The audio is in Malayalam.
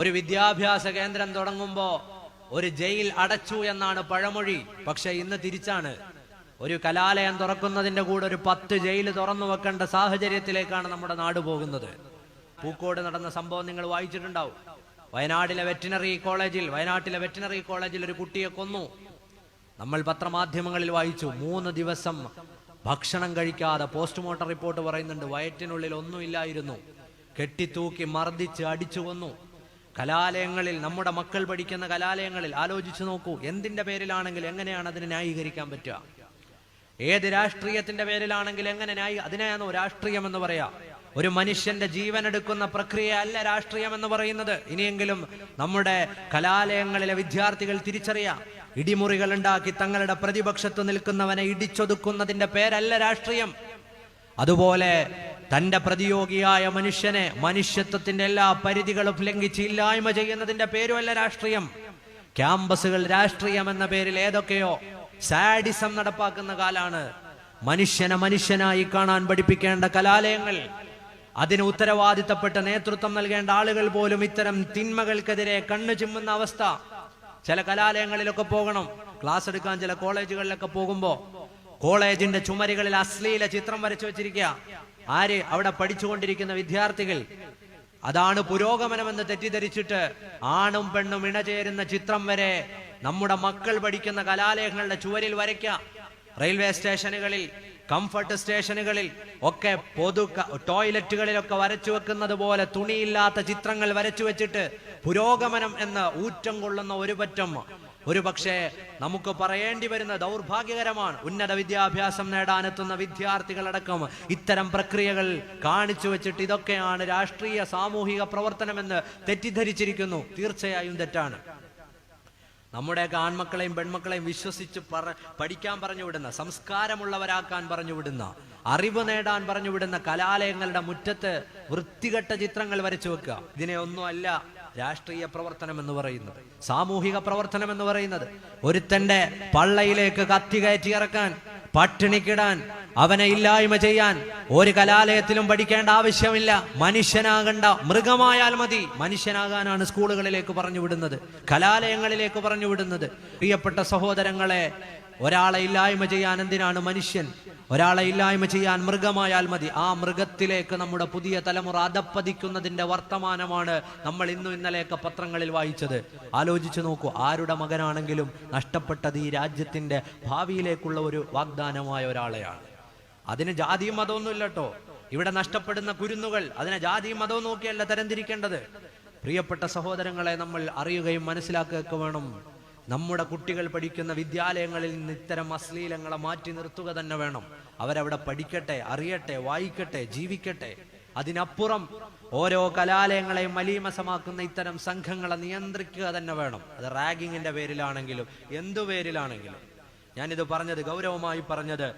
ഒരു വിദ്യാഭ്യാസ കേന്ദ്രം തുടങ്ങുമ്പോ ഒരു ജയിൽ അടച്ചു എന്നാണ് പഴമൊഴി. പക്ഷെ ഇന്ന് തിരിച്ചാണ്. ഒരു കലാലയം തുറക്കുന്നതിന്റെ കൂടെ ഒരു പത്ത് ജയിൽ തുറന്നു വെക്കേണ്ട സാഹചര്യത്തിലേക്കാണ് നമ്മുടെ നാട് പോകുന്നത്. പൂക്കോട് നടന്ന സംഭവം നിങ്ങൾ വായിച്ചിട്ടുണ്ടാവും. വയനാട്ടിലെ വെറ്റിനറി കോളേജിൽ വയനാട്ടിലെ വെറ്റിനറി കോളേജിൽ ഒരു കുട്ടിയെ കൊന്നു. നമ്മൾ പത്രമാധ്യമങ്ങളിൽ വായിച്ചു മൂന്ന് ദിവസം ഭക്ഷണം കഴിക്കാതെ പോസ്റ്റ്മോർട്ടം റിപ്പോർട്ട് പറയുന്നുണ്ട് വയറ്റിനുള്ളിൽ ഒന്നുമില്ലായിരുന്നു. കെട്ടിത്തൂക്കി മർദ്ദിച്ച് അടിച്ചു കൊന്നു. കലാലയങ്ങളിൽ നമ്മുടെ മക്കൾ പഠിക്കുന്ന കലാലയങ്ങളിൽ ആലോചിച്ചു നോക്കൂ എന്തിന്റെ പേരിലാണെങ്കിൽ എങ്ങനെയാണ് അതിനെ ന്യായീകരിക്കാൻ പറ്റുക? ഏത് രാഷ്ട്രീയത്തിന്റെ പേരിലാണെങ്കിൽ എങ്ങനെ ന്യായി അതിനെയാണോ രാഷ്ട്രീയം എന്ന് പറയാ. ഒരു മനുഷ്യന്റെ ജീവൻ എടുക്കുന്ന പ്രക്രിയ അല്ല രാഷ്ട്രീയം എന്ന് പറയുന്നത്. ഇനിയെങ്കിലും നമ്മുടെ കലാലയങ്ങളിലെ വിദ്യാർത്ഥികൾ തിരിച്ചറിയാം ഇടിമുറികൾ ഉണ്ടാക്കി തങ്ങളുടെ പ്രതിപക്ഷത്ത് നിൽക്കുന്നവനെ ഇടിച്ചൊതുക്കുന്നതിന്റെ പേരല്ല രാഷ്ട്രീയം. അതുപോലെ തന്റെ പ്രതിയോഗിയായ മനുഷ്യനെ മനുഷ്യത്വത്തിന്റെ എല്ലാ പരിധികളും ലംഘിച്ച് ഇല്ലായ്മ ചെയ്യുന്നതിന്റെ പേരുമല്ല രാഷ്ട്രീയം. ക്യാമ്പസുകൾ രാഷ്ട്രീയം എന്ന പേരിൽ ഏതൊക്കെയോ സാഡിസം നടപ്പാക്കുന്ന കാലാണ്. മനുഷ്യനെ മനുഷ്യനായി കാണാൻ പഠിപ്പിക്കേണ്ട കലാലയങ്ങൾ അതിന് ഉത്തരവാദിത്തപ്പെട്ട നേതൃത്വം നൽകേണ്ട ആളുകൾ പോലും ഇത്തരം തിന്മകൾക്കെതിരെ കണ്ണു ചിമ്മുന്ന അവസ്ഥ. ചില കലാലയങ്ങളിലൊക്കെ പോകണം. ക്ലാസ് എടുക്കാൻ ചില കോളേജുകളിലൊക്കെ പോകുമ്പോ കോളേജിന്റെ ചുമരുകളിൽ അശ്ലീല ചിത്രം വരച്ചു വെച്ചിരിക്കുക. ആര് അവിടെ പഠിച്ചുകൊണ്ടിരിക്കുന്ന വിദ്യാർത്ഥികൾ? അതാണ് പുരോഗമനമെന്ന് തെറ്റിദ്ധരിച്ചിട്ട് ആണും പെണ്ണും ഇണചേരുന്ന ചിത്രം വരെ നമ്മുടെ മക്കൾ പഠിക്കുന്ന കലാലയങ്ങളുടെ ചുവരിൽ വരയ്ക്കാം റെയിൽവേ സ്റ്റേഷനുകളിൽ കംഫർട്ട് സ്റ്റേഷനുകളിൽ ഒക്കെ പൊതു ടോയ്ലറ്റുകളിലൊക്കെ വരച്ചു വെക്കുന്നത് പോലെ തുണിയില്ലാത്ത ചിത്രങ്ങൾ വരച്ചു വെച്ചിട്ട് പുരോഗമനം എന്ന് ഊറ്റം കൊള്ളുന്ന ഒരു പറ്റം ഒരു പക്ഷേ നമുക്ക് പറയേണ്ടി വരുന്ന ദൗർഭാഗ്യകരമാണ് ഉന്നത വിദ്യാഭ്യാസം നേടാനെത്തുന്ന വിദ്യാർത്ഥികളടക്കം ഇത്തരം പ്രക്രിയകൾ കാണിച്ചു വെച്ചിട്ട് ഇതൊക്കെയാണ് രാഷ്ട്രീയ സാമൂഹിക പ്രവർത്തനമെന്ന് തെറ്റിദ്ധരിച്ചിരിക്കുന്നു. തീർച്ചയായും തെറ്റാണ്. നമ്മുടെയൊക്കെ ആൺമക്കളെയും പെൺമക്കളെയും വിശ്വസിച്ച് പറ പഠിക്കാൻ പറഞ്ഞു വിടുന്ന സംസ്കാരമുള്ളവരാക്കാൻ പറഞ്ഞു വിടുന്ന അറിവ് നേടാൻ പറഞ്ഞു വിടുന്ന കലാലയങ്ങളുടെ മുറ്റത്ത് വൃത്തികെട്ട ചിത്രങ്ങൾ വരച്ചു വെക്കുക. ഇതിനെ ഒന്നും അല്ല രാഷ്ട്രീയ പ്രവർത്തനം എന്ന് പറയുന്നത് സാമൂഹിക പ്രവർത്തനം എന്ന് പറയുന്നത്. ഒരുത്തന്റെ പള്ളയിലേക്ക് കത്തി കയറ്റി ഇറക്കാൻ പട്ടിണിക്കിടാൻ അവനെ ഇല്ലായ്മ ചെയ്യാൻ ഒരു കലാലയത്തിലും പഠിക്കേണ്ട ആവശ്യമില്ല. മനുഷ്യനാകണ്ട മൃഗമായാൽ മതി. മനുഷ്യനാകാനാണ് സ്കൂളുകളിലേക്ക് പറഞ്ഞു വിടുന്നത് കലാലയങ്ങളിലേക്ക് പറഞ്ഞു വിടുന്നത്. പ്രിയപ്പെട്ട സഹോദരങ്ങളെ ഒരാളെ ഇല്ലായ്മ ചെയ്യാൻ എന്തിനാണ് മനുഷ്യൻ? ഒരാളെ ഇല്ലായ്മ ചെയ്യാൻ മൃഗമായാൽ മതി. ആ മൃഗത്തിലേക്ക് നമ്മുടെ പുതിയ തലമുറ അതപ്പതിക്കുന്നതിന്റെ വർത്തമാനമാണ് നമ്മൾ ഇന്നും ഇന്നലെയൊക്കെ പത്രങ്ങളിൽ വായിച്ചത്. ആലോചിച്ചു നോക്കൂ ആരുടെ മകനാണെങ്കിലും നഷ്ടപ്പെട്ടത് ഈ രാജ്യത്തിന്റെ ഭാവിയിലേക്കുള്ള ഒരു വാഗ്ദാനമായ ഒരാളെയാണ്. അതിന് ജാതിയും മതമൊന്നും ഇല്ലട്ടോ. ഇവിടെ നഷ്ടപ്പെടുന്ന കുരുന്നുകൾ അതിനെ ജാതിയും മതവും നോക്കിയല്ല തരംതിരിക്കേണ്ടത്. പ്രിയപ്പെട്ട സഹോദരങ്ങളെ നമ്മൾ അറിയുകയും മനസ്സിലാക്കുകയൊക്കെ വേണം. നമ്മുടെ കുട്ടികൾ പഠിക്കുന്ന വിദ്യാലയങ്ങളിൽ നിന്ന് ഇത്തരം അശ്ലീലങ്ങളെ മാറ്റി നിർത്തുക തന്നെ വേണം. അവരവിടെ പഠിക്കട്ടെ അറിയട്ടെ വായിക്കട്ടെ ജീവിക്കട്ടെ. അതിനപ്പുറം ഓരോ കലാലയങ്ങളെയും മലീമസമാക്കുന്ന ഇത്തരം സംഘങ്ങളെ നിയന്ത്രിക്കുക തന്നെ വേണം. അത് റാഗിങ്ങിന്റെ പേരിലാണെങ്കിലും എന്തു പേരിലാണെങ്കിലും. ഞാനിത് പറഞ്ഞത് ഗൗരവമായി പറഞ്ഞത്